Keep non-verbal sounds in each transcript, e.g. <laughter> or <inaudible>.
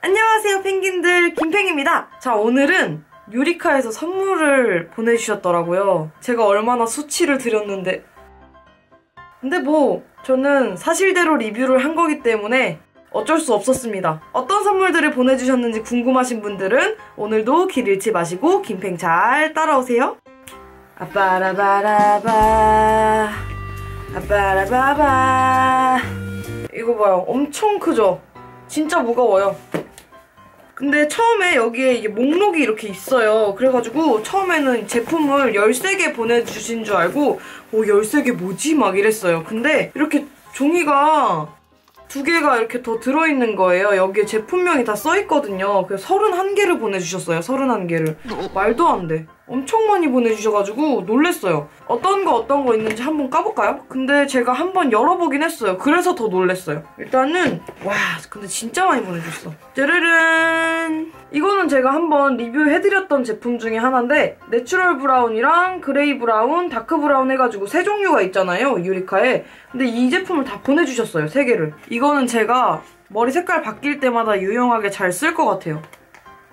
안녕하세요 펭귄들. 김팽입니다. 자 오늘은 유리카에서 선물을 보내주셨더라고요. 제가 얼마나 수치를 드렸는데. 근데 뭐 저는 사실대로 리뷰를 한 거기 때문에 어쩔 수 없었습니다. 어떤 선물들을 보내주셨는지 궁금하신 분들은 오늘도 길 잃지 마시고 김팽 잘 따라오세요. 아빠라바라바. 아빠라바바. 이거 봐요. 엄청 크죠? 진짜 무거워요 근데 처음에 여기에 이게 목록이 이렇게 있어요. 그래가지고 처음에는 제품을 13개 보내주신 줄 알고 오 13개 뭐지? 막 이랬어요. 근데 이렇게 종이가 두 개가 이렇게 더 들어있는 거예요. 여기에 제품명이 다 써있거든요. 그래서 31개를 보내주셨어요. 31개를. 말도 안 돼. 엄청 많이 보내주셔가지고 놀랬어요. 어떤 거 어떤 거 있는지 한번 까볼까요? 근데 제가 한번 열어보긴 했어요. 그래서 더 놀랬어요. 일단은 와 근데 진짜 많이 보내주셨어. 짜르른 이거는 제가 한번 리뷰해드렸던 제품 중에 하나인데 내추럴 브라운이랑 그레이 브라운, 다크 브라운 해가지고 세 종류가 있잖아요. 유리카에. 근데 이 제품을 다 보내주셨어요. 세 개를. 이거는 제가 머리 색깔 바뀔 때마다 유용하게 잘 쓸 것 같아요.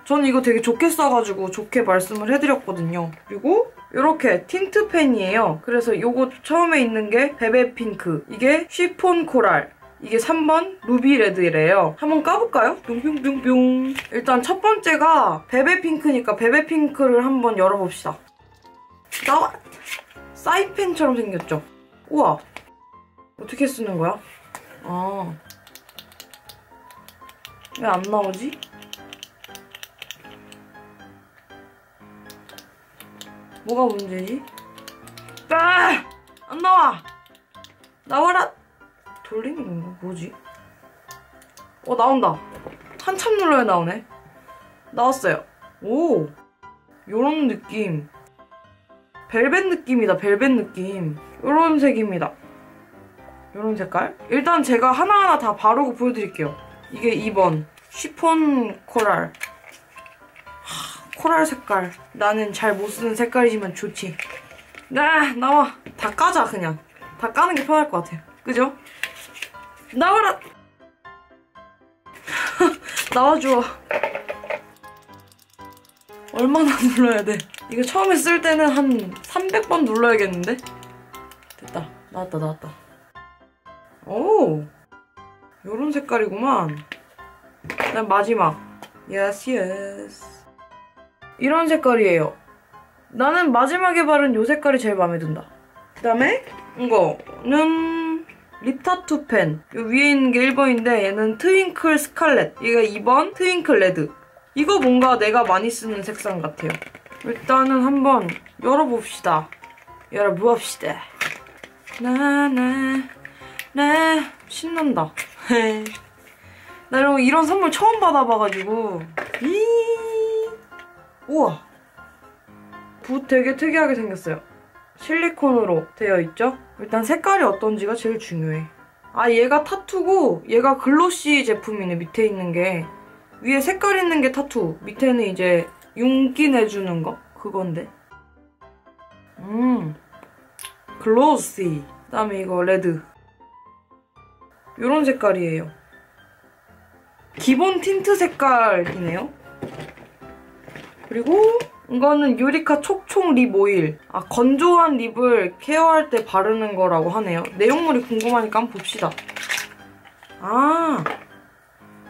저는 이거 되게 좋게 써가지고 좋게 말씀을 해드렸거든요. 그리고 이렇게 틴트 펜이에요. 그래서 이거 처음에 있는 게 베베 핑크, 이게 쉬폰 코랄, 이게 3번 루비 레드래요. 한번 까볼까요? 뿅뿅뿅뿅. 일단 첫 번째가 베베 핑크니까 베베 핑크를 한번 열어봅시다. 나와! 사이펜처럼 생겼죠? 우와! 어떻게 쓰는 거야? 아. 왜 안 나오지? 뭐가 문제지? 아! 안 나와! 나와라! 돌리는 건가? 뭐지? 어, 나온다. 한참 눌러야 나오네. 나왔어요. 오! 요런 느낌. 벨벳 느낌이다, 벨벳 느낌. 요런 색입니다. 요런 색깔? 일단 제가 하나하나 다 바르고 보여드릴게요. 이게 2번. 쉬폰 코랄. 코랄 색깔. 나는 잘 못 쓰는 색깔이지만 좋지. 나 나와. 다 까자 그냥. 다 까는 게 편할 것 같아요. 그죠? 나와라. <laughs> 나와줘. 얼마나 <laughs> 눌러야 돼? 이거 처음에 쓸 때는 한 300번 눌러야겠는데? 됐다. 나왔다 나왔다. 오. 요런 색깔이구만. 그다음 마지막. 예스 예스. 이런 색깔이에요. 나는 마지막에 바른 이 색깔이 제일 마음에 든다. 그 다음에 이거는 립타투 펜. 이 위에 있는 게 1번인데 얘는 트윙클 스칼렛. 얘가 2번 트윙클 레드. 이거 뭔가 내가 많이 쓰는 색상 같아요. 일단은 한번 열어봅시다. 열어봅시다. 나나 나 신난다. <laughs> 나 이런, 선물 처음 받아봐가지고 이 우와. 붓 되게 특이하게 생겼어요. 실리콘으로 되어 있죠? 일단 색깔이 어떤지가 제일 중요해. 아 얘가 타투고 얘가 글로시 제품이네 밑에 있는 게. 위에 색깔 있는 게 타투. 밑에는 이제 윤기 내주는 거? 그건데. 음. 글로시. 그 다음에 이거 레드. 이런 색깔이에요. 기본 틴트 색깔이네요 그리고 이거는 유리카 촉촉 립 오일. 아, 건조한 립을 케어할 때 바르는 거라고 하네요. 내용물이 궁금하니까 한번 봅시다. 아,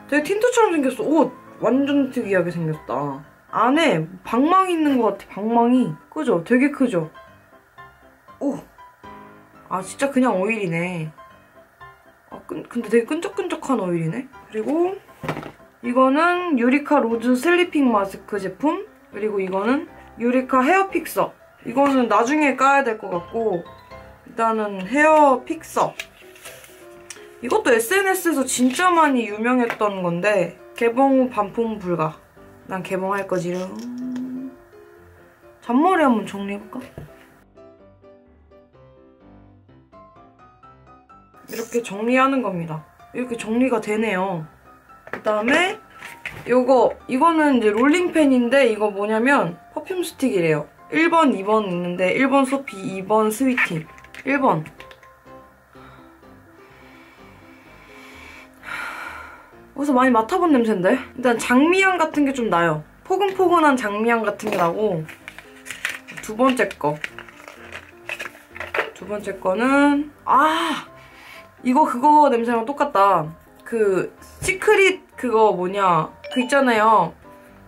되게 틴트처럼 생겼어. 오, 완전 특이하게 생겼다. 안에 방망이 있는 것 같아, 방망이. 그죠? 되게 크죠? 오, 아, 진짜 그냥 오일이네. 아, 근데 되게 끈적끈적한 오일이네. 그리고 이거는 유리카 로즈 슬리핑 마스크 제품 그리고 이거는 유리카 헤어 픽서. 이거는 나중에 까야 될 것 같고 일단은 헤어 픽서. 이것도 SNS에서 진짜 많이 유명했던 건데 개봉 후 반품 불가. 난 개봉할 거지롱 잔머리 한번 정리해볼까? 이렇게 정리하는 겁니다. 이렇게 정리가 되네요 그 다음에 요거 이거는 이제 롤링펜인데 이거 뭐냐면 퍼퓸 스틱이래요. 1번, 2번 있는데 1번 소피, 2번 스위팅. 1번. 어, 어디서 많이 맡아본 냄새인데? 일단 장미향 같은 게 좀 나요. 포근포근한 장미향 같은 게 나고 두 번째 거. 두 번째 거는 아! 이거 그거 냄새랑 똑같다. 그 시크릿 그거 뭐냐 그 있잖아요.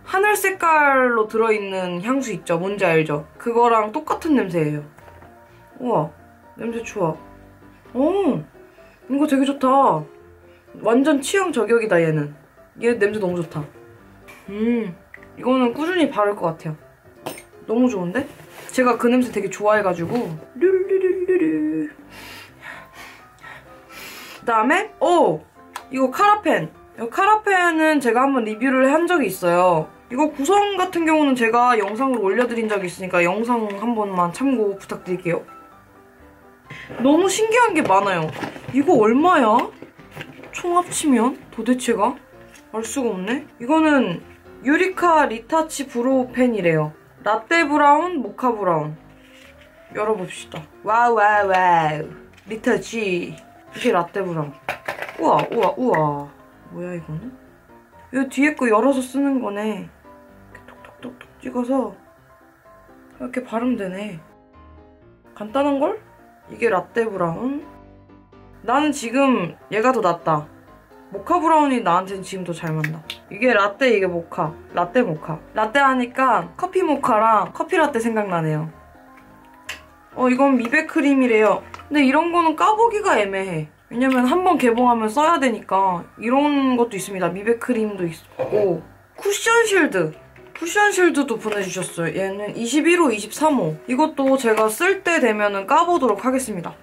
하늘 색깔로 들어있는 향수 있죠? 뭔지 알죠? 그거랑 똑같은 냄새예요. 우와 냄새 좋아. 오 이거 되게 좋다. 완전 취향 저격이다 얘는. 얘 냄새 너무 좋다. 음 이거는 꾸준히 바를 것 같아요. 너무 좋은데? 제가 그 냄새 되게 좋아해가지고 룰루루루루 그다음에 오 이거 카라펜 이 카라펜은 제가 한번 리뷰를 한 적이 있어요. 이거 구성 같은 경우는 제가 영상으로 올려드린 적이 있으니까 영상 한 번만 참고 부탁드릴게요. 너무 신기한 게 많아요. 이거 얼마야? 총 합치면? 도대체가? 알 수가 없네. 이거는 유리카 리타치 브로우 펜이래요. 라떼 브라운, 모카 브라운. 열어봅시다. 와우 와우 와우. 리타치. 이게 라떼 브라운. 우와 우와 우와. 뭐야 이거는? 이 뒤에 거 열어서 쓰는 거네. 이렇게 톡톡톡톡 찍어서 이렇게 바르면 되네. 간단한 걸? 이게 라떼 브라운. 나는 지금 얘가 더 낫다. 모카 브라운이 나한테는 지금 더 잘 맞나. 이게 라떼, 이게 모카. 라떼 모카. 라떼 하니까 커피 모카랑 커피 라떼 생각나네요. 어, 이건 미백 크림이래요. 근데 이런 거는 까보기가 애매해. 왜냐면 한 번 개봉하면 써야 되니까 이런 것도 있습니다. 미백 크림도 있고 쿠션 실드. 쿠션 실드도 보내주셨어요. 얘는 21호, 23호. 이것도 제가 쓸 때 되면은 까보도록 하겠습니다.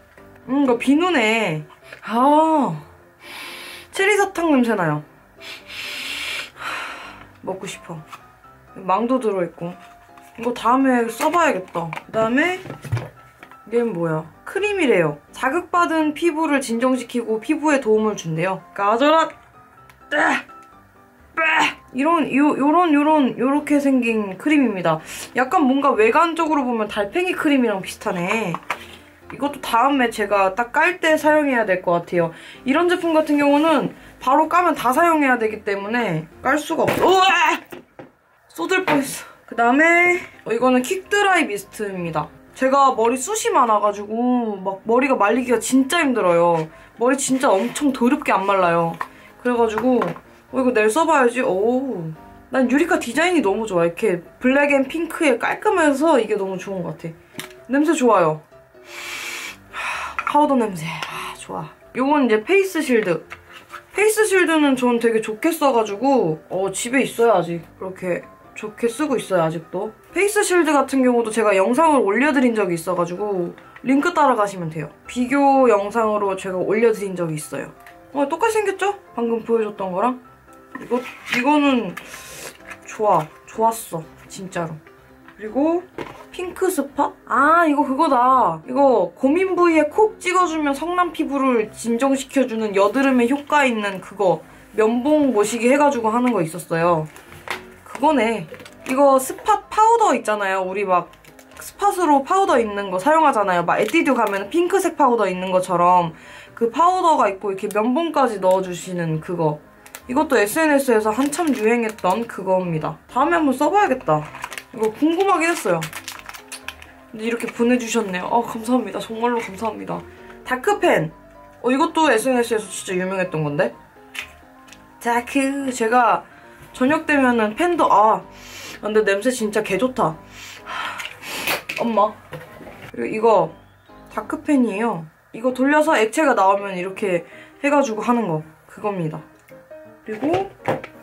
음, 이거 비누네. 아, 체리 사탕 냄새 나요. 먹고 싶어. 망도 들어있고. 이거 다음에 써봐야겠다. 그 다음에 얘는 뭐야? 크림이래요. 자극받은 피부를 진정시키고 피부에 도움을 준대요. 까져라! 뜨! 빼! 이런, 요, 요런, 요런, 요렇게 생긴 크림입니다. 약간 뭔가 외관적으로 보면 달팽이 크림이랑 비슷하네. 이것도 다음에 제가 딱 깔 때 사용해야 될 것 같아요. 이런 제품 같은 경우는 바로 까면 다 사용해야 되기 때문에 깔 수가 없어. 우와! 쏟을 뻔했어. 그 다음에 어, 이거는 킥드라이 미스트입니다. 제가 머리 숱이 많아가지고 막 머리가 말리기가 진짜 힘들어요. 머리 진짜 엄청 더럽게 안 말라요. 그래가지고 어, 이거 내일 써봐야지. 오. 난 유리카 디자인이 너무 좋아. 이렇게 블랙 앤 핑크에 깔끔해서 이게 너무 좋은 것 같아. 냄새 좋아요. 파우더 냄새. 아, 좋아. 요건 이제 페이스 실드. 페이스 실드는 전 되게 좋게 써가지고 어, 집에 있어요, 아직. 그렇게 좋게 쓰고 있어요, 아직도. 페이스 실드 같은 경우도 제가 영상을 올려드린 적이 있어가지고 링크 따라가시면 돼요. 비교 영상으로 제가 올려드린 적이 있어요. 어, 똑같이 생겼죠? 방금 보여줬던 거랑. 이거, 이거는 좋아. 좋았어. 진짜로. 그리고 핑크 스팟? 아 이거 그거다. 이거 고민 부위에 콕 찍어주면 성남 피부를 진정시켜주는 여드름에 효과 있는 그거 면봉 모시기 해가지고 하는 거 있었어요. 그거네. 이거 스팟 파우더 있잖아요. 우리 막 스팟으로 파우더 있는 거 사용하잖아요. 막 에뛰드 가면 핑크색 파우더 있는 것처럼 그 파우더가 있고 이렇게 면봉까지 넣어주시는 그거. 이것도 SNS에서 한참 유행했던 그거입니다. 다음에 한번 써봐야겠다. 이거 궁금하긴 했어요. 근데 이렇게 보내주셨네요. 어, 감사합니다. 정말로 감사합니다. 다크펜. 어, 이것도 SNS에서 진짜 유명했던 건데? 다크. 제가 저녁 되면은 펜도, 아, 근데 냄새 진짜 개 좋다. 엄마. 그리고 이거 다크펜이에요. 이거 돌려서 액체가 나오면 이렇게 해가지고 하는 거. 그겁니다. 그리고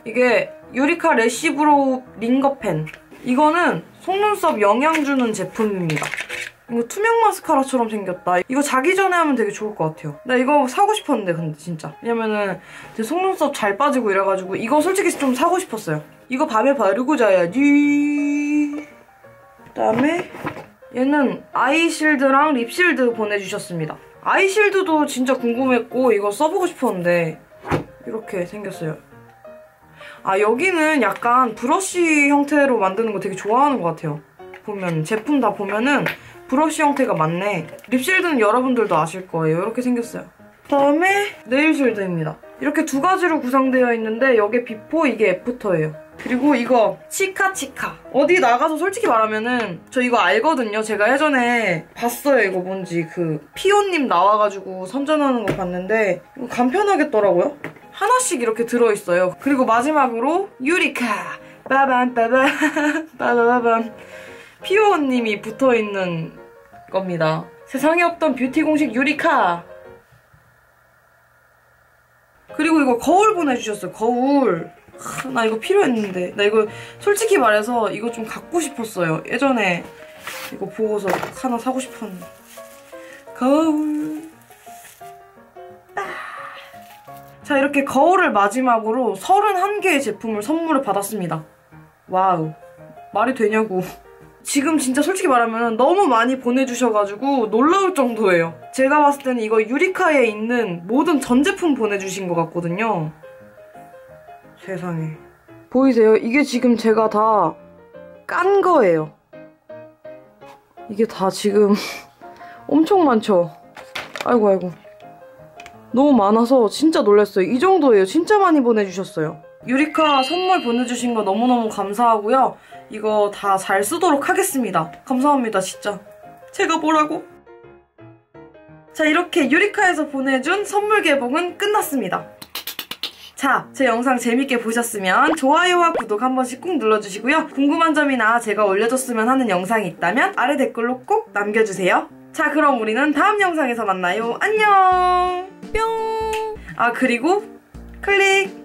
이게 유리카 레시브로우 링거펜. 이거는 속눈썹 영양 주는 제품입니다. 이거 투명 마스카라처럼 생겼다. 이거 자기 전에 하면 되게 좋을 것 같아요. 나 이거 사고 싶었는데 근데 진짜. 왜냐면은 제 속눈썹 잘 빠지고 이래가지고 이거 솔직히 좀 사고 싶었어요. 이거 밤에 바르고 자야지. 그다음에 얘는 아이실드랑 립실드 보내주셨습니다. 아이실드도 진짜 궁금했고 이거 써보고 싶었는데 이렇게 생겼어요. 아 여기는 약간 브러쉬 형태로 만드는 거 되게 좋아하는 것 같아요. 보면 제품 다 보면은 브러쉬 형태가 많네. 립실드는 여러분들도 아실 거예요. 이렇게 생겼어요. 그다음에 네일 쉴드입니다. 이렇게 두 가지로 구성되어 있는데 여기 비포 이게 애프터예요. 그리고 이거 치카치카 어디 나가서 솔직히 말하면은 저 이거 알거든요 제가 예전에 봤어요 이거 뭔지 그 피오님 나와가지고 선전하는 거 봤는데 이거 간편하겠더라고요 하나씩 이렇게 들어있어요 그리고 마지막으로 유리카 빠밤 빠밤 <laughs> 빠바바밤 피오님이 붙어있는 겁니다. 세상에 없던 뷰티 공식 유리카. 그리고 이거 거울 보내주셨어요 거울. 하, 나 이거 필요했는데. 나 이거 솔직히 말해서 이거 좀 갖고 싶었어요. 예전에 이거 보고서 하나 사고 싶었는데. 거울. 아. 자 이렇게 거울을 마지막으로 31개의 제품을 선물을 받았습니다. 와우. 말이 되냐고 지금 진짜 솔직히 말하면 너무 많이 보내주셔가지고 놀라울 정도예요 제가 봤을 때는 이거 유리카에 있는 모든 전 제품 보내주신 것 같거든요 세상에. 보이세요? 이게 지금 제가 다 깐 거예요. 이게 다 지금 <laughs> 엄청 많죠? 아이고 아이고. 너무 많아서 진짜 놀랐어요. 이 정도예요. 진짜 많이 보내주셨어요. 유리카 선물 보내주신 거 너무너무 감사하고요. 이거 다 잘 쓰도록 하겠습니다. 감사합니다, 진짜. 제가 뭐라고? 자, 이렇게 유리카에서 보내준 선물 개봉은 끝났습니다. 자, 제 영상 재밌게 보셨으면 좋아요와 구독 한 번씩 꾹 눌러주시고요. 궁금한 점이나 제가 올려줬으면 하는 영상이 있다면 아래 댓글로 꼭 남겨주세요. 자, 그럼 우리는 다음 영상에서 만나요. 안녕! 뿅! 아, 그리고 클릭!